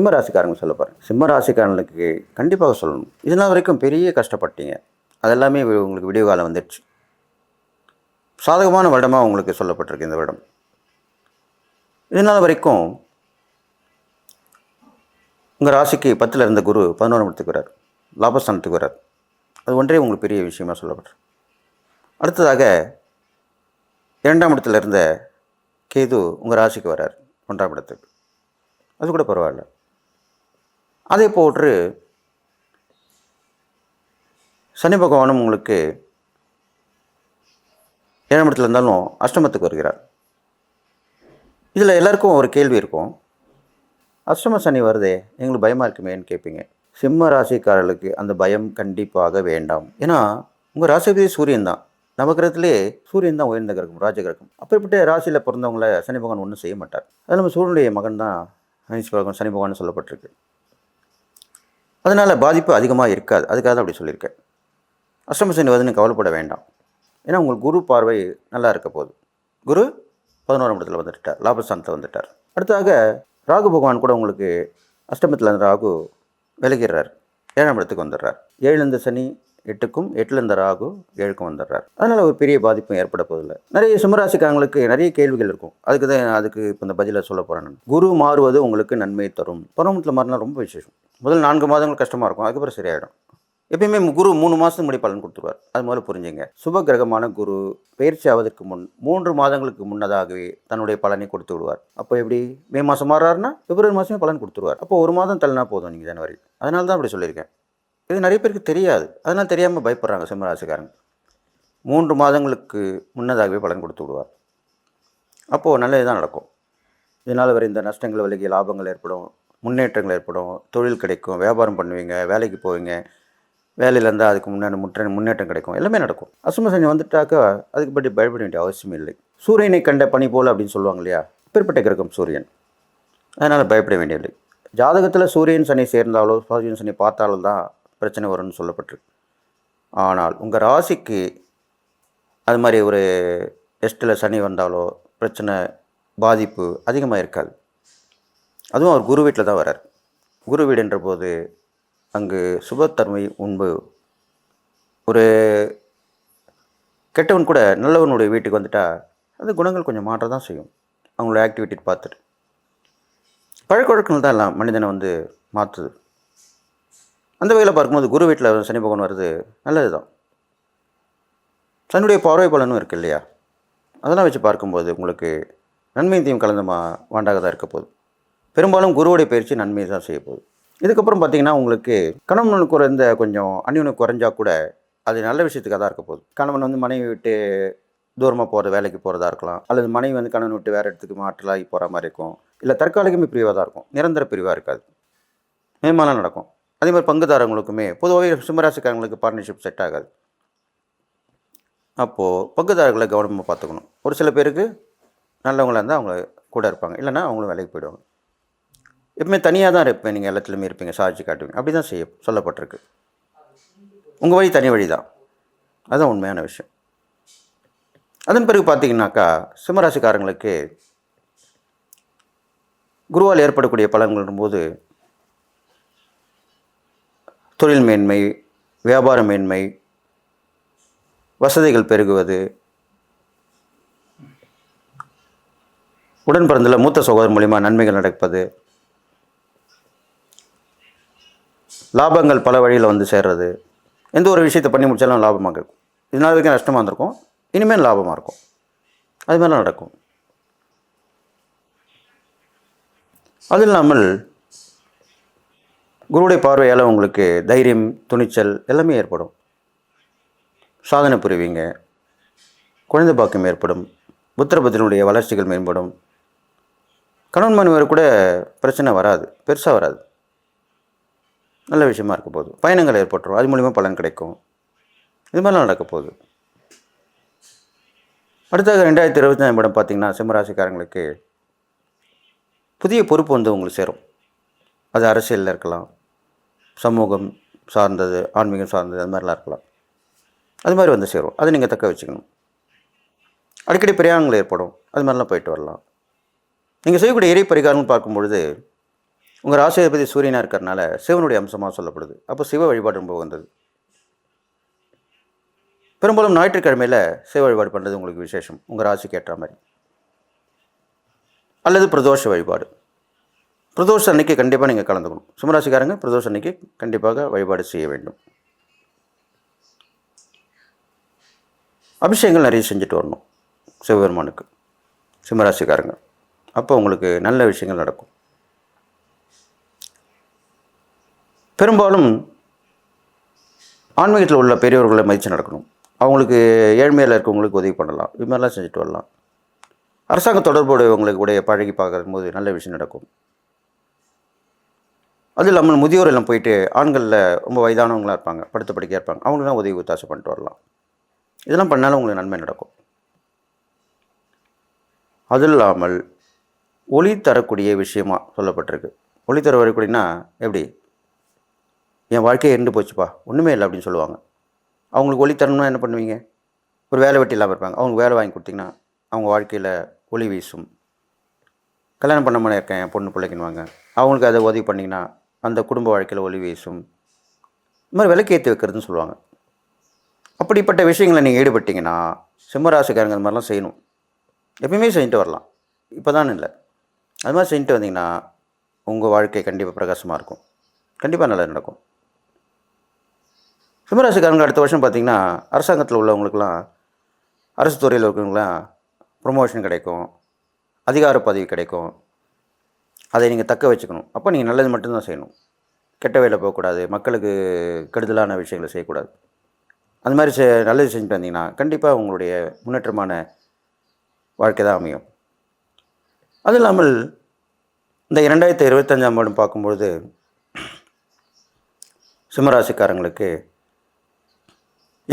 சிம்ம ராசிக்காரங்க சொல்ல போகிறேன் சிம்ம ராசிக்காரங்களுக்கு கண்டிப்பாக சொல்லணும். இதனால் வரைக்கும் பெரிய கஷ்டப்பட்டீங்க. அதெல்லாமே உங்களுக்கு விடிவு காலம் வந்துடுச்சு சாதகமான வருடமாக உங்களுக்கு சொல்லப்பட்டிருக்கு இந்த வருடம். இதனால் வரைக்கும் உங்கள் ராசிக்கு பத்தில் இருந்த குரு பதினோரு இடத்துக்கு வரார் லாபஸ்தானத்துக்கு வரார் அது ஒன்றே உங்களுக்கு பெரிய விஷயமா சொல்லப்பட்டு அடுத்ததாக இரண்டாம் இடத்துல இருந்த கேது உங்கள் ராசிக்கு வரார் ஒன்றாம் இடத்துக்கு. அது கூட பரவாயில்ல. அதே போன்று சனி பகவானும் உங்களுக்கு ஏழாம் இடத்துல இருந்தாலும் அஷ்டமத்துக்கு வருகிறார். இதில் எல்லாருக்கும் ஒரு கேள்வி இருக்கும். அஷ்டம சனி வருதே எங்களுக்கு பயமாக இருக்குமேன்னு கேட்பீங்க. சிம்ம ராசிக்காரர்களுக்கு அந்த பயம் கண்டிப்பாக வேண்டாம். ஏன்னா உங்கள் ராசிபதி சூரியன் தான். நவகிரகத்திலே சூரியன் தான் உயர்ந்த கிரகம் ராஜகிரகம் அப்படிப்பட்ட ராசியில் பிறந்தவங்கள சனி பகவான் ஒன்றும் செய்ய மாட்டார். அது நம்ம சூரியனுடைய மகன் தான் அனிஷ் பகவான் சனி பகவான் சொல்லப்பட்டிருக்கு. அதனால் பாதிப்பு அதிகமாக இருக்காது. அதுக்காக தான் அப்படி சொல்லியிருக்கேன். அஷ்டம சனி வருதுன்னு கவலைப்பட வேண்டாம். ஏன்னா உங்களுக்கு குரு பார்வை நல்லா இருக்க போகுது. குரு பதினோராம் இடத்துல வந்துட்டார். லாபஸ்தானத்தில் வந்துட்டார். அடுத்தாக ராகு பகவான் கூட உங்களுக்கு அஷ்டமத்தில் ராகு விலகிடுறார். ஏழாம் இடத்துக்கு வந்துடுறார். ஏழு இந்த சனி எட்டுக்கும் எட்டில் இருந்த ராகு ஏழுக்கும் வந்துடுறார். அதனால் ஒரு பெரிய பாதிப்பும் ஏற்பட போதில்லை நிறைய சிம்மராசிக்காரங்களுக்கு நிறைய கேள்விகள் இருக்கும். அதுக்கு தான் அதுக்கு இப்போ இந்த பதிலை சொல்ல போகிறேன் குரு மாறுவது உங்களுக்கு நன்மை தரும். பருவத்தில் மாறினா ரொம்ப விசேஷம். முதல் நான்கு மாதங்கள் கஷ்டமாக இருக்கும். அதுக்கப்புறம் சரியாயிடும். எப்பயுமே குரு மூணு மாதத்துக்கு முன்னாடி பலன் கொடுத்துருவார். அது முதல்ல புரிஞ்சுங்க. சுப கிரகமான குரு பயிற்சி ஆவதற்கு முன் மூன்று மாதங்களுக்கு முன்னதாகவே தன்னுடைய பலனை கொடுத்து விடுவார். அப்போ எப்படி? மே மாதம் மாறாருன்னா பிப்ரவரி மாதமே பலன் கொடுத்துருவார். அப்போ ஒரு மாதம் தள்ளினா போதும் நீங்கள் ஜனவரி அதனால தான் அப்படி சொல்லியிருக்கேன். இது நிறைய பேருக்கு தெரியாது. அதனால் தெரியாமல் பயப்படுறாங்க சிம்மராசிக்காரங்க மூன்று மாதங்களுக்கு முன்னதாகவே பலன் கொடுத்து விடுவார். அப்போது நல்லது தான் நடக்கும். இதனால் வர இந்த நஷ்டங்கள் விலகி லாபங்கள் ஏற்படும் முன்னேற்றங்கள் ஏற்படும். தொழில் கிடைக்கும் வியாபாரம் பண்ணுவீங்க வேலைக்கு போவீங்க. வேலையில் இருந்தால் அதுக்கு முன்னாடி முற்ற முன்னேற்றம் கிடைக்கும். எல்லாமே நடக்கும். அசும சனி வந்துட்டாக்கா அதுக்கு பற்றி பயப்பட வேண்டிய அவசியம் இல்லை. சூரியனை கண்ட பனி போல் அப்படின்னு சொல்லுவாங்க இல்லையா? பிற்பட்ட கிரகம் சூரியன். அதனால் பயப்பட வேண்டியதில்லை. ஜாதகத்தில் சூரியன் சனி சேர்ந்தாலோ சூரியன் சனி பார்த்தாலும் தான் பிரச்சனை வரும்னு சொல்லப்பட்டிருக்கு. ஆனால் உங்கள் ராசிக்கு அது மாதிரி ஒரு எஸ்டில் சனி வந்தாலோ பிரச்சனை பாதிப்பு அதிகமாக இருக்காது. அதுவும் அவர் குரு வீட்டில் தான் வரார் குரு வீடுன்ற போது அங்கு சுபத்தன்மை உண்பு ஒரு கெட்டவன் கூட நல்லவனுடைய வீட்டுக்கு வந்துட்டால் அது குணங்கள் கொஞ்சம் மாற்ற தான் செய்யும். அவங்களோட ஆக்டிவிட்டி பார்த்துட்டு. பழக்க வழக்கங்கள் தான் எல்லாம் மனிதனை வந்து மாற்றுது. அந்த வகையில் பார்க்கும்போது குரு வீட்டில் சனி பகவான் வருது நல்லது தான். சனியுடைய பார்வை பலனும் இருக்கு இல்லையா? அதெல்லாம் வச்சு பார்க்கும்போது உங்களுக்கு நன்மையும் தீயும் கலந்த மா வாண்டாக தான் இருக்க போகுது. பெரும்பாலும் குருவுடைய பயிற்சி நன்மையை தான் செய்ய போகுது. இதுக்கப்புறம் பார்த்தீங்கன்னா உங்களுக்கு கணவன் குறைந்த கொஞ்சம் அந்நியனை குறைஞ்சா கூட அது நல்ல விஷயத்துக்காக தான் இருக்க போகுது. கணவன் வந்து மனைவி விட்டு தூரமாக போகிற வேலைக்கு போகிறதா இருக்கலாம். அல்லது மனைவி வந்து கணவன் விட்டு வேறு இடத்துக்கு மாற்றலாகி போகிற மாதிரி இருக்கும். இல்லை தற்காலிகமே பிரிவாக தான் இருக்கும். நிரந்தர பிரிவாக இருக்காது. மேம்பாலாம் நடக்கும். அதே மாதிரி பங்குதாரங்களுக்குமே பொதுவாகவே சிம்மராசிக்காரங்களுக்கு பார்ட்னர்ஷிப் செட் ஆகாது. அப்போது பங்குதாரர்களை கவனமாக பார்த்துக்கணும். ஒரு சில பேருக்கு நல்லவங்களாக இருந்தால் அவங்க கூட இருப்பாங்க. இல்லைன்னா அவங்களும் வேலைக்கு போயிடுவாங்க. எப்பவுமே தனியாக தான் இருப்பேன். நீங்கள் எல்லாத்துலேயுமே இருப்பீங்க. சாட்சி காட்டுவீங்க. அப்படி தான் செய்ய சொல்லப்பட்டிருக்கு. உங்கள் வழி தனி வழி தான். அதுதான் உண்மையான விஷயம். அதன் பிறகு பார்த்தீங்கன்னாக்கா சிம்மராசிக்காரங்களுக்கு குருவால் ஏற்படக்கூடிய பலன்கள் போது தொழில் மேன்மை வியாபார மேன்மை வசதிகள் பெருகுவது உடன் பிறந்துள்ள மூத்த சகோதரர் மூலிமா நன்மைகள் நடப்பது லாபங்கள் பல வழியில் வந்து சேர்றது எந்த ஒரு விஷயத்தை பண்ணி முடித்தாலும் லாபமாக இருக்கும். இதனால் வரைக்கும் நஷ்டமாக இருந்திருக்கும் இனிமேல் லாபமாக இருக்கும். அது மாதிரிலாம் நடக்கும். அது இல்லாமல் குருவுடைய பார்வையால் உங்களுக்கு தைரியம் துணிச்சல் எல்லாமே ஏற்படும். சாதனை புரிவீங்க. குழந்தை பாக்கியம் ஏற்படும். புத்திரபத்தினுடைய வளர்ச்சிகள் மேம்படும். கணவன் மனைவர் கூட பிரச்சனை வராது. பெருசாக வராது. நல்ல விஷயமா இருக்க போகுது. பயணங்கள் ஏற்பட்டுரும். அது மூலிமா பலன் கிடைக்கும். இது மாதிரிலாம் நடக்க போகுது. ரெண்டாயிரத்தி இருபத்தி படம் பார்த்திங்கன்னா சிம்மராசிக்காரங்களுக்கு புதிய பொறுப்பு வந்து உங்களுக்கு சேரும். அது அரசியலில் இருக்கலாம். சமூகம் சார்ந்தது ஆன்மீகம் சார்ந்தது அது மாதிரிலாம் இருக்கலாம். அது மாதிரி வந்து சேரும். அதை நீங்கள் தக்க வச்சுக்கணும். அடிக்கடி பிரயாணங்கள் ஏற்படும். அது மாதிரிலாம் போயிட்டு வரலாம். நீங்கள் செய்யக்கூடிய இறை பரிகாரம்னு பார்க்கும் பொழுது உங்கள் ராசியாதிபதி சூரியனாக இருக்கிறனால சிவனுடைய அம்சமாக சொல்லப்படுது. அப்போ சிவ வழிபாடு ரொம்ப வந்தது பெரும்பாலும் ஞாயிற்றுக்கிழமையில் சிவ வழிபாடு பண்ணுறது உங்களுக்கு விசேஷம். உங்கள் ராசிக்கு ஏற்ற மாதிரி. அல்லது பிரதோஷ வழிபாடு. பிரதோஷ அன்னைக்கு கண்டிப்பாக நீங்கள் கலந்துக்கணும். சிம்மராசிக்காரங்க பிரதோஷ அன்னைக்கு கண்டிப்பாக வழிபாடு செய்ய வேண்டும். அபிஷேகங்கள் நிறைய செஞ்சுட்டு வரணும் சிவபெருமானுக்கு சிம்மராசிக்காரங்க. அப்போ உங்களுக்கு நல்ல விஷயங்கள் நடக்கும். பெரும்பாலும் ஆன்மீகத்தில் உள்ள பெரியவர்களை மதித்து நடக்கணும். அவங்களுக்கு ஏழ்மையில் இருக்கவங்களுக்கு உதவி பண்ணலாம். இது மாதிரிலாம் செஞ்சுட்டு வரலாம். அரசாங்க தொடர்புடையவங்களுக்கு உடைய பழகி பார்க்கும்போது நல்ல விஷயம் நடக்கும். அது இல்லாமல் முதியோர் எல்லாம் போயிட்டு ஆண்களில் ரொம்ப வயதானவங்களாக இருப்பாங்க படுத்த படிக்க இருப்பாங்க. அவங்களாம் உதவி ஒத்தாசை பண்ணிட்டு வரலாம். இதெல்லாம் பண்ணாலும் உங்களுக்கு நன்மை நடக்கும். அது இல்லாமல் ஒளி தரக்கூடிய விஷயமா சொல்லப்பட்டிருக்கு. ஒளி தர வரக்கூடியனா எப்படி? என் வாழ்க்கையே எண்டு போச்சுப்பா ஒன்றுமே இல்லை அப்படின்னு சொல்லுவாங்க. அவங்களுக்கு ஒளி தரணும்னா என்ன பண்ணுவீங்க? ஒரு வேலை வெட்டி இல்லாமல் இருப்பாங்க. அவங்களுக்கு வேலை வாங்கி கொடுத்தீங்கன்னா அவங்க வாழ்க்கையில் ஒளி வீசும். கல்யாணம் பண்ண மாதிரி இருக்கேன் என் பொண்ணு பிள்ளைக்குன்னுவாங்க. அவங்களுக்கு அதை உதவி பண்ணிங்கன்னா அந்த குடும்ப வாழ்க்கையில் ஒளி வீசும். இது மாதிரி விலைக்கு வைக்கிறதுன்னு சொல்லுவாங்க. அப்படிப்பட்ட விஷயங்களை நீங்கள் ஈடுபட்டிங்கன்னா சிம்மராசிக்காரங்க அது மாதிரிலாம் செய்யணும். எப்பயுமே செஞ்சுட்டு வரலாம். இப்போ தான் இல்லை. அது மாதிரி செஞ்சுட்டு வந்தீங்கன்னா உங்கள் வாழ்க்கை கண்டிப்பாக பிரகாசமாக இருக்கும். கண்டிப்பாக நல்லா நடக்கும். சிம்மராசிக்காரங்க அடுத்த வருஷம் பார்த்தீங்கன்னா அரசாங்கத்தில் உள்ளவங்களுக்கெல்லாம் அரசு துறையில் இருக்கிறவங்களாம் ப்ரொமோஷன் கிடைக்கும். அதிகார பதவி கிடைக்கும். அதை நீங்கள் தக்க வச்சுக்கணும். அப்போ நீங்கள் நல்லது மட்டும்தான் செய்யணும். கெட்ட வேலை போகக்கூடாது. மக்களுக்கு கெடுதலான விஷயங்களை செய்யக்கூடாது. அந்த மாதிரி செ நல்லது செஞ்சுட்டு வந்தீங்கன்னா கண்டிப்பாக உங்களுடைய முன்னேற்றமான வாழ்க்கை தான் அமையும். அது இல்லாமல் இந்த இரண்டாயிரத்தி இருபத்தஞ்சாம் ஆண்டு பார்க்கும்பொழுது சிம்மராசிக்காரங்களுக்கு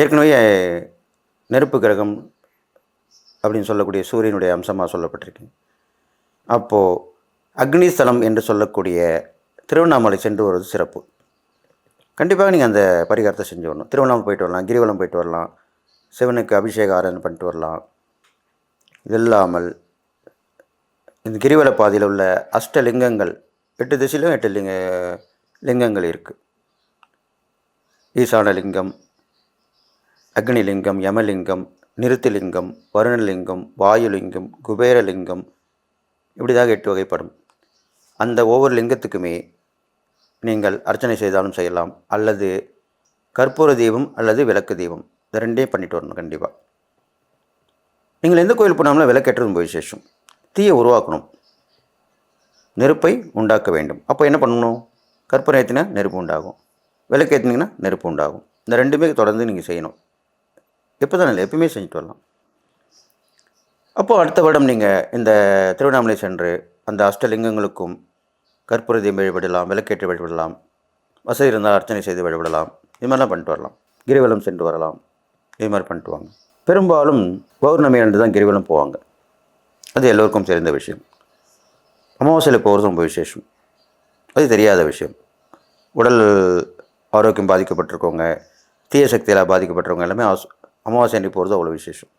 ஏற்கனவே நெருப்பு கிரகம் அப்படின்னு சொல்லக்கூடிய சூரியனுடைய அம்சமாக சொல்லப்பட்டிருக்கு. அப்போது அக்னிஸ்தலம் என்று சொல்லக்கூடிய திருவண்ணாமலை சென்று வருவது சிறப்பு. கண்டிப்பாக நீங்கள் அந்த பரிகாரத்தை செஞ்சு வரணும். திருவண்ணாமலை போயிட்டு வரலாம் கிரிவலம் போயிட்டு வரலாம் சிவனுக்கு அபிஷேக ஆராதனை பண்ணிட்டு வரலாம். இது இல்லாமல் இந்த கிரிவல பாதையில் உள்ள அஷ்டலிங்கங்கள் எட்டு திசையிலும் எட்டு லிங்க லிங்கங்கள் இருக்குது ஈசானலிங்கம் அக்னிலிங்கம் யமலிங்கம் நிறுத்திலிங்கம் வருணலிங்கம் வாயுலிங்கம் குபேரலிங்கம் இப்படிதாக எட்டு வகைப்படும். அந்த ஒவ்வொரு லிங்கத்துக்குமே நீங்கள் அர்ச்சனை செய்தாலும் செய்யலாம். அல்லது கற்பூர தீபம் அல்லது விளக்கு தீபம். இந்த ரெண்டையும் பண்ணிட்டு வரணும் கண்டிப்பாக நீங்கள் எந்த கோயில் போனாலும் விளக்கேற்றதும் போய் விசேஷம். தீயை உருவாக்கணும். நெருப்பை உண்டாக்க வேண்டும். அப்போ என்ன பண்ணணும்? கற்பூரம் ஏற்றினா நெருப்பு உண்டாகும். விளக்கு ஏற்றினீங்கன்னா நெருப்பு உண்டாகும். இந்த ரெண்டுமே தொடர்ந்து நீங்கள் செய்யணும். எப்போ தான் இல்லை எப்பயுமே செஞ்சுட்டு வரலாம். அப்போது அடுத்த வருடம் நீங்கள் இந்த திருவண்ணாமலை சென்று அந்த அஷ்டலிங்கங்களுக்கும் கற்பூரதீம் வழிபடலாம் விளக்கேற்றி வழிபடலாம் வசதி இருந்தால் அர்ச்சனை செய்து வழிபடலாம். இது மாதிரிலாம் பண்ணிட்டு வரலாம். கிரிவலம் சென்று வரலாம். இது மாதிரி பண்ணிட்டு வாங்க. பெரும்பாலும் பௌர்ணமி அன்று தான் கிரிவலம் போவாங்க. அது எல்லோருக்கும் தெரிந்த விஷயம். அமாவாசையில் போகிறது ரொம்ப விசேஷம். அது தெரியாத விஷயம். உடல் ஆரோக்கியம் பாதிக்கப்பட்டிருக்கவங்க தீய சக்தியால் பாதிக்கப்பட்டிருக்கவங்க எல்லாமே அஸ்- அமாவாசை அன்றைக்கு போகிறது அவ்வளோ விசேஷம்.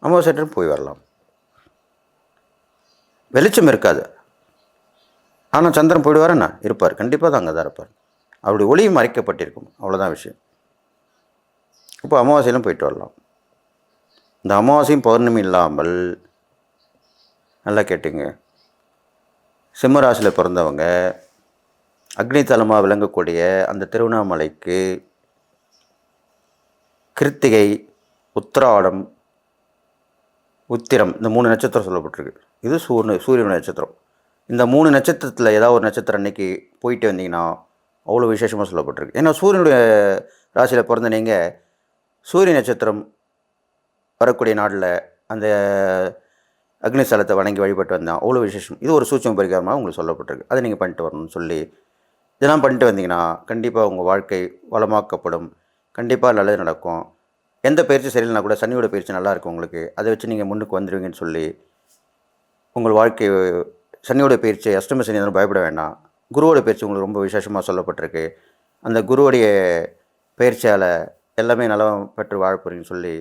அமாவாசை அன்று போய் வரலாம். வெளிச்சம் இருக்காது. ஆனால் சந்திரன் போயிடுவாரண்ணா இருப்பார். கண்டிப்பாக தான் அங்கே தான் இருப்பார். அவருடைய ஒளியும் மறைக்கப்பட்டிருக்கும். அவ்வளோதான் விஷயம். இப்போ அமாவாசையிலும் போயிட்டு வரலாம். இந்த அமாவாசையும் பௌர்ணமி இல்லாமல் நல்லா கேட்டுங்க. சிம்மராசியில் பிறந்தவங்க அக்னி தலமாக விளங்கக்கூடிய அந்த திருவண்ணாமலைக்கு கிருத்திகை உத்திராடம் உத்திரம் இந்த மூணு நட்சத்திரம் சொல்லப்பட்டிருக்கு. இது சூரிய சூரியன் நட்சத்திரம். இந்த மூணு நட்சத்திரத்தில் ஏதாவது ஒரு நட்சத்திரம் அன்னைக்கு போயிட்டு வந்தீங்கன்னா அவ்வளோ விசேஷமாக சொல்லப்பட்டிருக்கு. ஏன்னா சூரியனுடைய ராசியில் பிறந்த நீங்கள் சூரிய நட்சத்திரம் வரக்கூடிய நாளில் அந்த அக்னி ஸ்தலத்தை வணங்கி வழிபட்டு வந்தால் அவ்வளோ விசேஷம். இது ஒரு சூட்சம் பரிகாரமாக உங்களுக்கு சொல்லப்பட்டிருக்கு. அதை நீங்கள் பண்ணிட்டு வரணும்னு சொல்லி இதெல்லாம் பண்ணிட்டு வந்தீங்கன்னா கண்டிப்பாக உங்கள் வாழ்க்கை வளமாக்கப்படும். கண்டிப்பாக நல்லது நடக்கும். எந்த பயிற்சி சரியில்லைனா கூட சனியோட பயிற்சி நல்லா இருக்கும் உங்களுக்கு. அதை வச்சு நீங்கள் முன்னுக்கு வந்துடுவீங்கன்னு சொல்லி உங்கள் வாழ்க்கை சனியோட பயிற்சி அஷ்டம சனி எதுவும் பயப்பட வேண்டாம். குருவோட பயிற்சி உங்களுக்கு ரொம்ப விசேஷமாக சொல்லப்பட்டிருக்கு. அந்த குருவோடைய பயிற்சியால் எல்லாமே நலம் பெற்று வாழ போறீங்கன்னு சொல்லி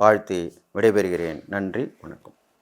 வாழ்த்தி விடைபெறுகிறேன். நன்றி வணக்கம்.